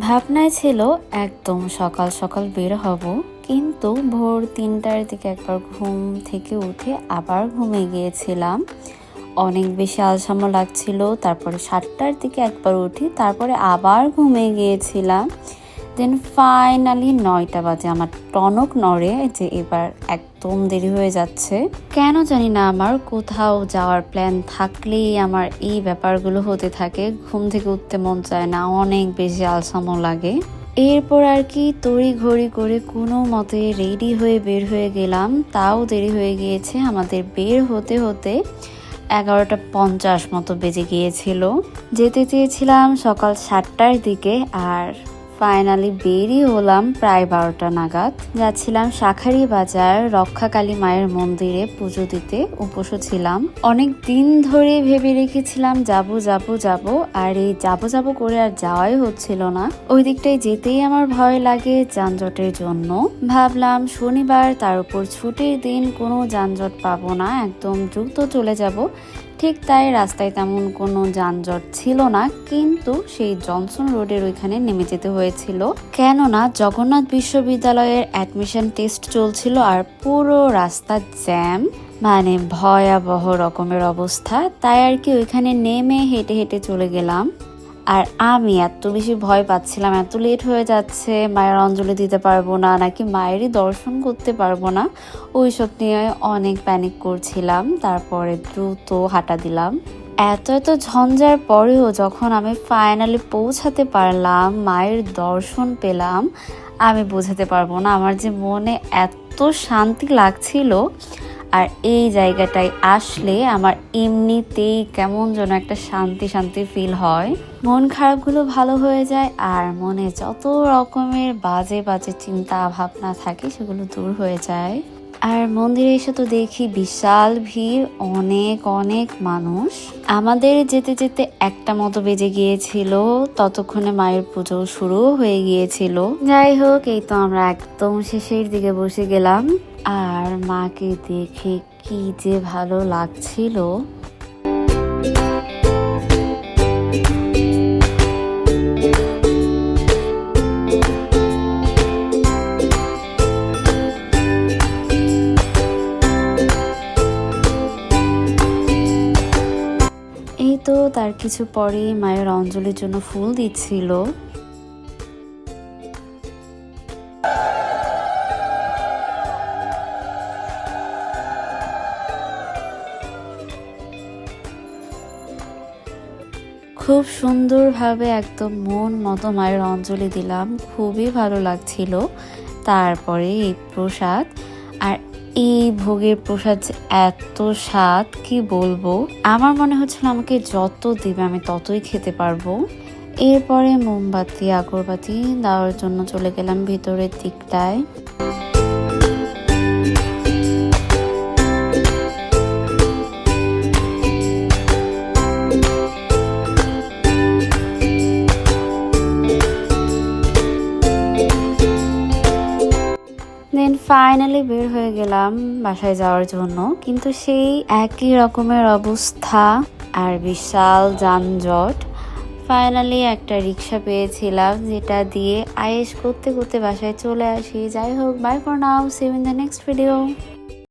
ভাবনায় ছিল, একদম সকাল সকাল বের হব। কিন্তু ভোর তিনটার দিকে একবার ঘুম থেকে উঠে আবার ঘুমিয়ে গিয়েছিলাম। অনেক বেশি আলসামো লাগছিল, তারপরে সাতটার দিকে একবার উঠি তারপরে আবার ঘুমে গিয়েছিলাম। দেন ফাইনালি নয়টা বাজে, আমার টনক নড়ে যে এবার একদম দেরি হয়ে যাচ্ছে। কেন জানি না আমার কোথাও যাওয়ার প্ল্যান থাকলেই আমার এই ব্যাপারগুলো হতে থাকে। ঘুম থেকে উঠতে মন চায় না, অনেক বেশি আলসামো লাগে। এরপর আর কি তড়ি ঘড়ি করে কোনো মতে রেডি হয়ে বের হয়ে গেলাম। তাও দেরি হয়ে গিয়েছে, আমাদের বের হতে হতে এগারোটা পঞ্চাশ মতো বেজে গিয়েছিল। যেতে চেয়েছিলাম সকাল সাতটার দিকে আর ফাইনালি বেরিয়ে হলাম প্রায় বারোটা নাগাদ। যাচ্ছিলাম শাখারি বাজার রক্ষাকালী মায়ের মন্দিরে পুজো দিতে উপসও ছিলাম। অনেক দিন ধরে ভেবে রেখেছিলাম, যাব যাব যাব। আর এই যাব যাব করে আর যাওয়াই হচ্ছিল না। ওই দিকটায় যেতেই আমার ভয় লাগে যানজটের জন্য। ভাবলাম শনিবার, তার উপর ছুটির দিন, কোনো যানজট পাবো না, একদম দ্রুত চলে যাব। ঠিক তাই রাস্তায় তেমন কোনো যানজট ছিল না, কিন্তু সেই জনসন রোডের ওইখানে নেমে যেতে হয়েছিল। কেননা জগন্নাথ বিশ্ববিদ্যালয়ের অ্যাডমিশন টেস্ট চলছিল আর পুরো রাস্তা জ্যাম মানে ভয়াবহ রকমের অবস্থা। তাই আর কি ওইখানে নেমে হেঁটে হেঁটে চলে গেলাম। আর আমি এত বেশি ভয় পাচ্ছিলাম, এত লেট হয়ে যাচ্ছে, মায়ের অঞ্জলি দিতে পারব না, নাকি মায়েরই দর্শন করতে পারব না, ওইসব নিয়ে অনেক প্যানিক করছিলাম, তারপরে দ্রুত হাঁটা দিলাম। এত এত ঝঞ্ঝার পরেও যখন আমি ফাইনালি পৌঁছাতে পারলাম, মায়ের দর্শন পেলাম, আমি বোঝাতে পারব না, আমার যে মনে এত শান্তি লাগছিল আর এই জায়গাটায় আসলে আমার এমনিতেই কেমন যেন একটা শান্তি শান্তি ফিল হয়। মন খারাপগুলো ভালো হয়ে যায় আর মনে যত রকমের বাজে বাজে চিন্তা, ভাবনা থাকে সেগুলো দূর হয়ে যায়। আর মন্দিরে এসে তো দেখি বিশাল ভিড়, অনেক অনেক মানুষ। আমাদের যেতে যেতে একটা মতো বেজে গিয়েছিল। ততক্ষণে মায়ের পুজো শুরু হয়ে গিয়েছিল। যাই হোক, এই তো আমরা একদম শেষের দিকে বসে গেলাম। আর মাকে দেখে কি যে ভালো লাগছিল। এই তো তার কিছু পরে মায়ের অঞ্জলির জন্য ফুল দিচ্ছিল। খুব সুন্দরভাবে একদম মন মতো মায়ের অঞ্জলি দিলাম। খুবই ভালো লাগছিল। তারপরে এই প্রসাদ। আর এই ভোগের প্রসাদ এত স্বাদ, কি বলব? আমার মনে হচ্ছিল আমাকে যত দিবে আমি ততই খেতে পারব। এরপরে মোমবাতি, আগরবাতি দেওয়ার জন্য চলে গেলাম ভিতরের দিকটায়। ফাইনালি বের হয়ে গেলাম বাসায় যাওয়ার জন্য। কিন্তু সেই একই রকমের অবস্থা আর বিশাল যানজট। ফাইনালি একটা রিক্সা পেয়েছিলাম, যেটা দিয়ে আয়েস করতে করতে বাসায় চলে আসি। যাই হোক bye for now save in the next video